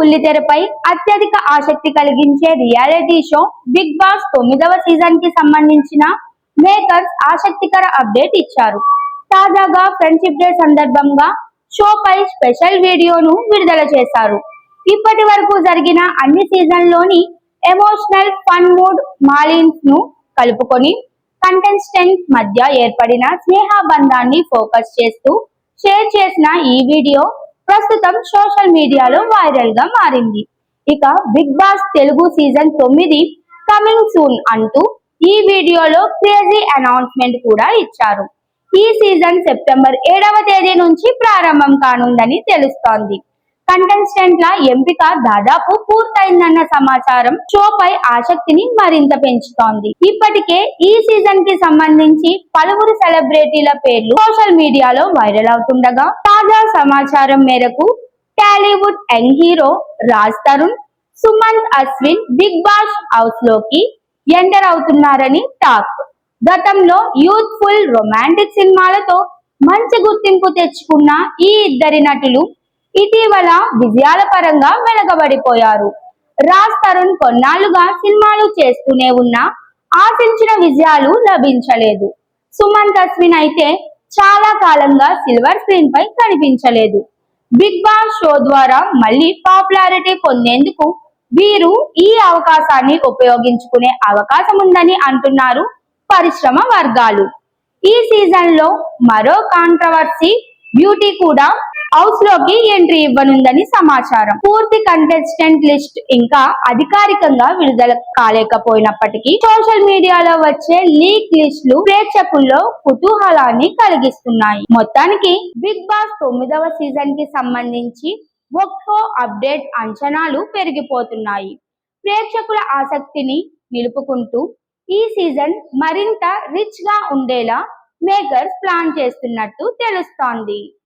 బుల్లితెరపై అత్యధిక ఆసక్తి కలిగించే రియాలిటీ షో బిగ్ బాస్ తొమ్మిదవ సీజన్కి సంబంధించిన మేకర్స్ ఆసక్తికర అప్డేట్ ఇచ్చారు. తాజాగా ఫ్రెండ్షిప్ డే సందర్భంగా షోపై స్పెషల్ వీడియోను విడుదల చేశారు. ఇప్పటి వరకు జరిగిన అన్ని సీజన్లోని ఎమోషనల్ ఫన్ మూడ్ మాలిన్స్ను కలుపుకొని కంటెస్టెంట్ మధ్య ఏర్పడిన స్నేహ బంధాన్ని ఫోకస్ చేస్తూ షేర్ చేసిన ఈ వీడియో ప్రస్తుతం సోషల్ మీడియాలో వైరల్గా మారింది. ఇక బిగ్ బాస్ తెలుగు సీజన్ తొమ్మిది కమింగ్ సూన్ అంటూ ఈ వీడియోలో క్రేజీ అనౌన్స్మెంట్ కూడా ఇచ్చారు. ఈ సీజన్ సెప్టెంబర్ ఏడవ తేదీ నుంచి ప్రారంభం కానుందని తెలుస్తోంది. కంటెస్టెంట్ల ఎంపిక దాదాపు పూర్తయిందన్న సమాచారం షోపై ఆసక్తిని మరింత పెంచుతోంది. ఇప్పటికే ఈ సీజన్కి సంబంధించి పలువురు సెలబ్రిటీల పేర్లు సోషల్ మీడియాలో వైరల్ అవుతుండగా తాజా సమాచారం మేరకు Tollywood young hero Raj Tarun Sumanth Ashwin Bigg Boss హౌస్లోకి ఎంటర్ అవుతున్నారని టాక్. గతంలో యూత్ఫుల్ రొమాంటిక్ సినిమాలతో మంచి గుర్తింపు తెచ్చుకున్న ఈ ఇద్దరి నటులు ఇటీవల విజయాల పరంగా వెనకబడిపోయారు రాజ్ తరుణ్ కొన్నాళ్ళుగా సినిమాలు చేస్తూనే ఉన్నా ఆశించిన విజయాలు లభించలేదు. సుమంత్ అశ్విన్ అయితే చాలా కాలంగా సిల్వర్ స్క్రీన్ పై కనిపించలేదు. బిగ్ బాస్ షో ద్వారా మళ్ళీ పాపులారిటీ పొందేందుకు వీరు ఈ అవకాశాన్ని ఉపయోగించుకునే అవకాశం ఉందని అంటున్నారు పరిశ్రమ వర్గాలు. ఈ సీజన్లో మరో కాంట్రవర్సీ బ్యూటీ కూడా హౌస్లోకి ఎంట్రీ ఇవ్వనుందని సమాచారం. పూర్తి కంటెస్టెంట్ లిస్ట్ ఇంకా అధికారికంగా విడుదల కాలేకపోయినప్పటికీ సోషల్ మీడియాలో వచ్చే లీక్ లిస్టులు ప్రేక్షకుల్లో కుతూహలాన్ని కలిగిస్తున్నాయి. మొత్తానికి బిగ్ బాస్ తొమ్మిదవ సీజన్కి సంబంధించి ఒక్కో అప్డేట్ అంచనాలు పెరిగిపోతున్నాయి. ప్రేక్షకుల ఆసక్తిని నిలుపుకుంటూ ఈ సీజన్ మరింత రిచ్గా ఉండేలా మేకర్స్ ప్లాన్ చేస్తున్నట్టు తెలుస్తోంది.